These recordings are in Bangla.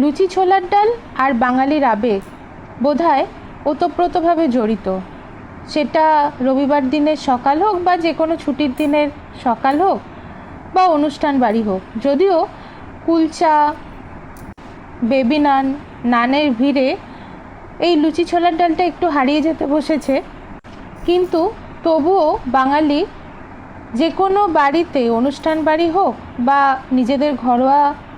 লুচি ছোলার ডাল আর বাঙালির আবেগ বোধহয় ওতপ্রোতভাবে জড়িত। সেটা রবিবার দিনের সকাল হোক বা যে কোনো ছুটির দিনের সকাল হোক বা অনুষ্ঠান বাড়ি হোক, যদিও কুলচা, বেবি নান, নানের ভিড়ে এই লুচি ছোলার ডালটা একটু হারিয়ে যেতে বসেছে। কিন্তু তবুও বাঙালি যে কোনো বাড়িতে অনুষ্ঠান বাড়ি হোক বা নিজেদের ঘরোয়াভাবে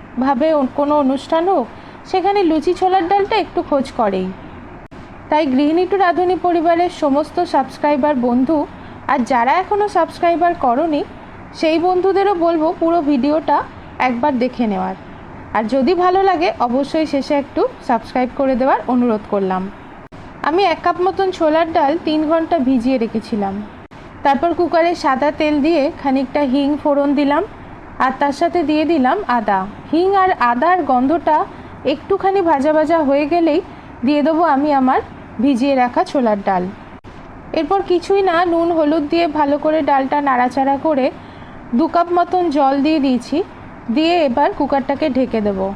অন- কোনো অনুষ্ঠান হোক, সেখানে লুচি ছোলার ডালটা একটু খোঁজ করেই। তাই গৃহিণী টু রাঁধুনি পরিবারের সমস্ত সাবস্ক্রাইবার বন্ধু, আর যারা এখনও সাবস্ক্রাইবার করনি, সেই বন্ধুদেরও বলব পুরো ভিডিওটা একবার দেখে নেওয়ার। আর যদি ভালো লাগে, অবশ্যই শেষে একটু সাবস্ক্রাইব করে দেওয়ার অনুরোধ করলাম। আমি এক কাপ মতন ছোলার ডাল তিন ঘণ্টা ভিজিয়ে রেখেছিলাম। তারপর কুকারে সাদা তেল দিয়ে খানিকটা হিং ফোড়ন দিলাম। আর তার সাথে দিয়ে দিলাম আদা। হিং আর আদার গন্ধটা একটুখানি ভাজা ভাজা হয়ে গেলেই দিয়ে দেবো আমি আমার ভিজিয়ে রাখা ছোলার ডাল। এরপর কিছুই না, নুন, হলুদ দিয়ে ভালো করে ডালটা নাড়াচাড়া করে দু কাপ মতন জল দিয়ে দিয়েছি। দিয়ে এবার কুকারটাকে ঢেকে দেবো।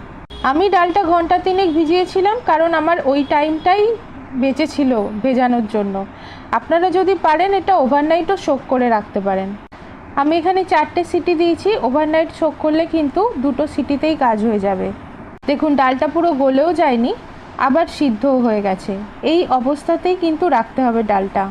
আমি ডালটা ঘণ্টা তিনেক ভিজিয়েছিলাম কারণ আমার ওই টাইমটাই বেঁচে ছিল ভেজানোর জন্য। আপনারা যদি পারেন এটা ওভারনাইটও সোক করে রাখতে পারেন। আমি এখানে চারটে সিটি দিয়েছি ওভারনাইট শোক করলে কিন্তু দুটো সিটিতেই কাজ হয়ে যাবে। দেখুন, ডালটা পুরো গলেও যায়নি, আবার সিদ্ধও হয়ে গেছে। এই অবস্থাতেই কিন্তু রাখতে হবে ডালটা।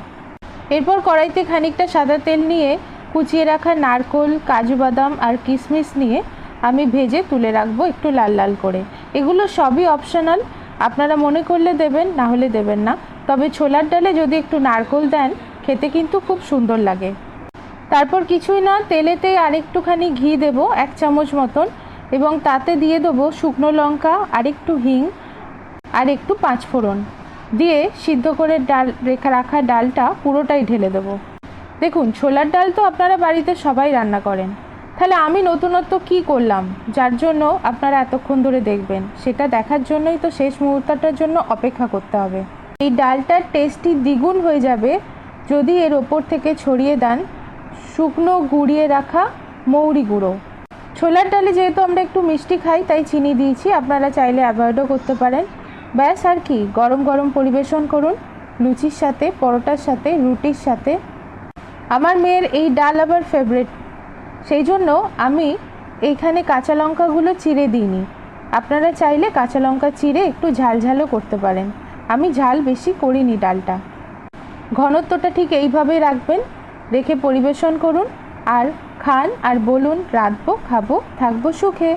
এরপর কড়াইতে খানিকটা সাদা তেল নিয়ে কুচিয়ে রাখা নারকোল, কাজু বাদাম আর কিশমিশ নিয়ে আমি ভেজে তুলে রাখব একটু লাল লাল করে। এগুলো সবই অপশনাল আপনারা মনে করলে দেবেন, না হলে দেবেন না। তবে ছোলার ডালে যদি একটু নারকোল দেন, খেতে কিন্তু খুব সুন্দর লাগে। তারপর কিছুই না, তেলেতে আরেকটুখানি ঘি দেবো, এক চামচ মতন, এবং তাতে দিয়ে দেবো শুকনো লঙ্কা, আরেকটু হিং, আর একটু পাঁচফোড়ন। দিয়ে সিদ্ধ করে ডাল, রেখা, রাখা ডালটা পুরোটাই ঢেলে দেবো। দেখুন, ছোলার ডাল তো আপনারা বাড়িতে সবাই রান্না করেন। তাহলে আমি নতুনত্ব কি করলাম? যার জন্য আপনারা এতক্ষণ ধরে দেখবেন। সেটা দেখার জন্যই তো শেষ মুহূর্তটার জন্য অপেক্ষা করতে হবে। এই ডালটার টেস্টই দ্বিগুণ হয়ে যাবে যদি এর ওপর থেকে ছড়িয়ে দেন। শুকনো গুঁড়িয়ে রাখা মৌরি গুঁড়ো। ছোলার ডালে যেহেতু আমরা একটু মিষ্টি খাই, তাই চিনি দিয়েছি। আপনারা চাইলে অ্যাভয়েডও করতে পারেন। ব্যাস আর কি, গরম গরম পরিবেশন করুন। লুচির সাথে, পরোটার সাথে, রুটির সাথে। আমার মেয়ের এই ডাল আবার ফেভারিট সেই জন্য আমি এইখানে কাঁচা লঙ্কাগুলো চিড়ে দিইনি। আপনারা চাইলে কাঁচা লঙ্কা চিড়ে একটু ঝাল ঝালও করতে পারেন। আমি ঝাল বেশি করিনি ডালটা। ঘনত্বটা ঠিক এইভাবেই রাখবেন। রেখে পরিবেশন করুন। আর খান আর বলুন রাঁধবো খাব থাকব সুখে।